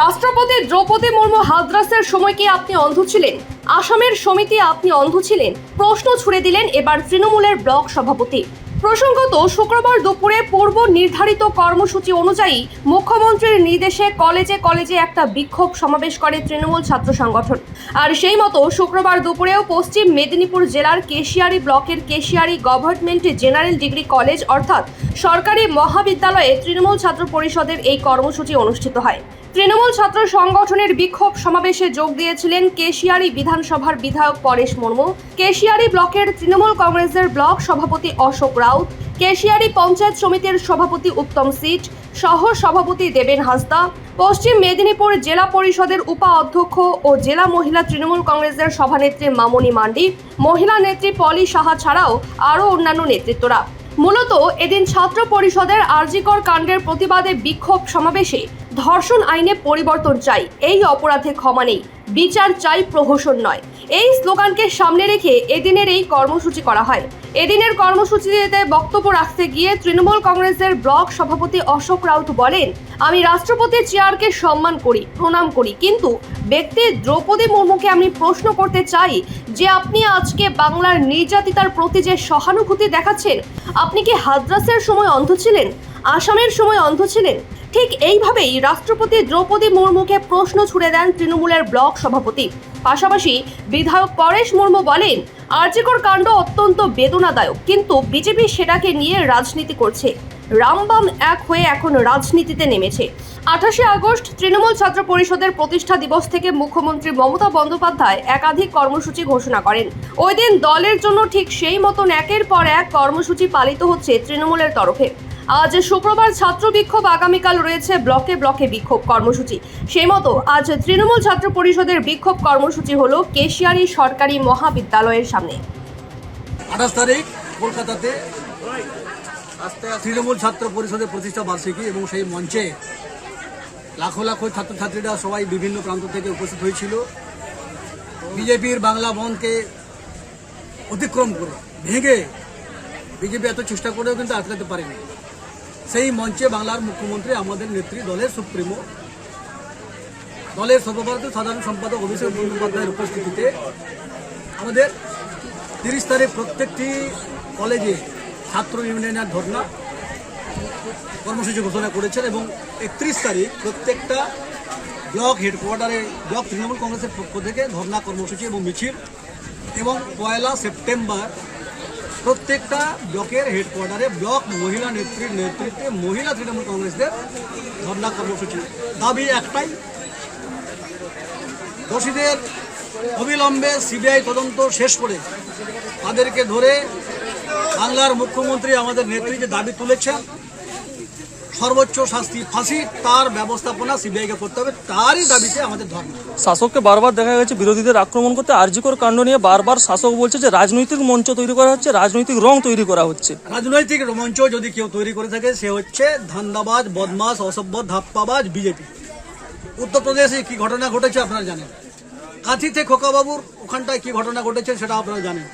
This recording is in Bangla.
রাষ্ট্রপতি দ্রৌপদী মুর্মু হাদ্রাসের সময় কি আপনি অন্ধ ছিলেন? আসামের সমিতি আপনি অন্ধ ছিলেন? প্রশ্ন ছুড়ে দিলেন এবার তৃণমূলের ব্লক সভাপতি। প্রসঙ্গত, শুক্রবার দুপুরে পূর্ব নির্ধারিত কর্মসূচি অনুযায়ী মুখ্যমন্ত্রীর নির্দেশে কলেজে কলেজে একটা বিক্ষোভ সমাবেশ করে তৃণমূল ছাত্র সংগঠন। আর সেই মতো শুক্রবার দুপুরেও পশ্চিম মেদিনীপুর জেলার কেশিয়ারি ব্লকের Keshiary government general degree college অর্থাৎ সরকারি মহাবিদ্যালয়ে তৃণমূল ছাত্র পরিষদের এই কর্মসূচি অনুষ্ঠিত হয়। তৃণমূল ছাত্র সংগঠনের বিক্ষোভ সমাবেশে যোগ দিয়েছিলেন কেশিয়ারি বিধানসভার বিধায়ক পরেশ মুর্মু, কেশিয়ারি ব্লকের তৃণমূল কংগ্রেসের ব্লক সভাপতি অশোক রাউত কেশিয়ারি পঞ্চায়েত সমিতির সভাপতি উত্তম সিট সহ সভাপতি দেবেন হাসদা, পশ্চিম মেদিনীপুর জেলা পরিষদের উপা অধ্যক্ষ ও জেলা মহিলা তৃণমূল কংগ্রেসের সভানেত্রী মামনি মান্ডি, মহিলা নেত্রী পলি সাহা ছাড়াও আরও অন্যান্য নেতৃত্বরা। মূলত এদিন ছাত্র পরিষদের আরজিকর কাণ্ডের প্রতিবাদে বিক্ষোভ সমাবেশে ধর্ষণ আইনে পরিবর্তন চাই, এই অপরাধে ক্ষমা নেই, বিচার চাই প্রহসন নয়। এই স্লোগানকে সামনে রেখে এদিনের এই কর্মসূচি করা হয়। এদিনের কর্মসূচিতে বক্তব্য রাখতে গিয়ে তৃণমূল কংগ্রেসের ব্লক সভাপতি অশোক রাউত বলেন, আমি রাষ্ট্রপতির চেয়ারকে সম্মান করি, প্রণাম করি, কিন্তু ব্যক্তি দ্রৌপদী মুর্মুকে আমি প্রশ্ন করতে চাই, যে আপনি আজকে বাংলার নির্যাতিতার প্রতি যে সহানুভূতি দেখাচ্ছেন, আপনি কি হাদ্রাসের সময় অন্ধ ছিলেন? আসামের সময় অন্ধ ছিলেন? ঠিক এইভাবেই রাষ্ট্রপতি দ্রৌপদী মুর্মুকে প্রশ্ন ছুড়ে দেন তৃণমূলের ব্লক সভাপতি। পাশাপাশি বিধায়ক পরেশ মুর্মু বলেন, আর্যিকর কাণ্ড অত্যন্ত বেদনাদায়ক, কিন্তু বিজেপি সেটাকে নিয়ে রাজনীতি করছে। রামবাম এক হয়ে এখন রাজনীতিতে নেমেছে। আঠাশে আগস্ট তৃণমূল ছাত্র পরিষদের প্রতিষ্ঠা দিবস থেকে মুখ্যমন্ত্রী মমতা বন্দ্যোপাধ্যায় একাধিক কর্মসূচি ঘোষণা করেন। ওই দিন দলের জন্য ঠিক সেই মতন একের পর এক কর্মসূচি পালিত হচ্ছে তৃণমূলের তরফে। আজ শুক্রবার ছাত্র বিক্ষোভ আগামীকাল রয়েছে ব্লকে ব্লকে বিক্ষোভ কর্মসূচি। সেই মতো আজ তৃণমূল ছাত্র পরিষদের বিক্ষোভ কর্মসূচি হলো কেশিয়ারি সরকারি মহাবিদ্যালয়ের সামনে। আঠাশ তারিখ কলকাতাতে তৃণমূল ছাত্র পরিষদের প্রতিষ্ঠা বার্ষিকী এবং সেই মঞ্চে লাখো লাখো ছাত্রছাত্রীরা সবাই বিভিন্ন প্রান্ত থেকে উপস্থিত হয়েছিল। বিজেপির বাংলা বনকে অতিক্রম করে, ভেঙে বিজেপি এত চেষ্টা করেও কিন্তু আটকাতে পারেনি। সেই মঞ্চে বাংলার মুখ্যমন্ত্রী আমাদের নেত্রী দলের সুপ্রিমো। দলের সর্বভারতীয় সাধারণ সম্পাদক অভিষেক বন্দ্যোপাধ্যায়ের উপস্থিতিতে আমাদের তিরিশ তারিখ প্রত্যেকটি কলেজে ছাত্র ইউনিয়নের ধর্ণা কর্মসূচি ঘোষণা করেছেন এবং একত্রিশ তারিখ প্রত্যেকটা ব্লক হেডকোয়ার্টারে, ব্লক তৃণমূল কংগ্রেসের পক্ষ থেকে ধর্ণা কর্মসূচি এবং মিছিল এবং পয়লা সেপ্টেম্বর প্রত্যেকটা ব্লকের হেডকোয়ার্টারে ব্লক মহিলা নেত্রীর নেতৃত্বে মহিলা তৃণমূল কংগ্রেসদের ধর্ণা কর্মসূচি। দাবি একটাই। দোষীদের অবিলম্বে সিবিআই তদন্ত শেষ করে তাদেরকে ধরে বাংলার মুখ্যমন্ত্রী আমাদের নেত্রী যে দাবি তুলেছেন। সর্বোচ্চ শাস্তি ফাঁসি তার ব্যবস্থাপনা সিবিআইকে করতে হবে তারই দাবিতে আমাদের ধর্ম। শাসককে বারবার দেখা গেছে বিরোধীদের আক্রমণ করতে আরজিকর কাণ্ড নিয়ে বারবার শাসক বলছে যে রাজনৈতিক মঞ্চ তৈরি করা হচ্ছে রাজনৈতিক রং তৈরি করা হচ্ছে। রাজনৈতিক মঞ্চ যদি কেউ তৈরি করে থাকে সে হচ্ছে ধান্দাবাজ বদমাস অসভ্য ধাপ্পাবাজ বিজেপি। উত্তরপ্রদেশে কি ঘটনা ঘটেছে আপনারা জানেন? কাঁথিতে খোকাবাবুর ওখানটায় কি ঘটনা ঘটেছে সেটা আপনারা জানেন।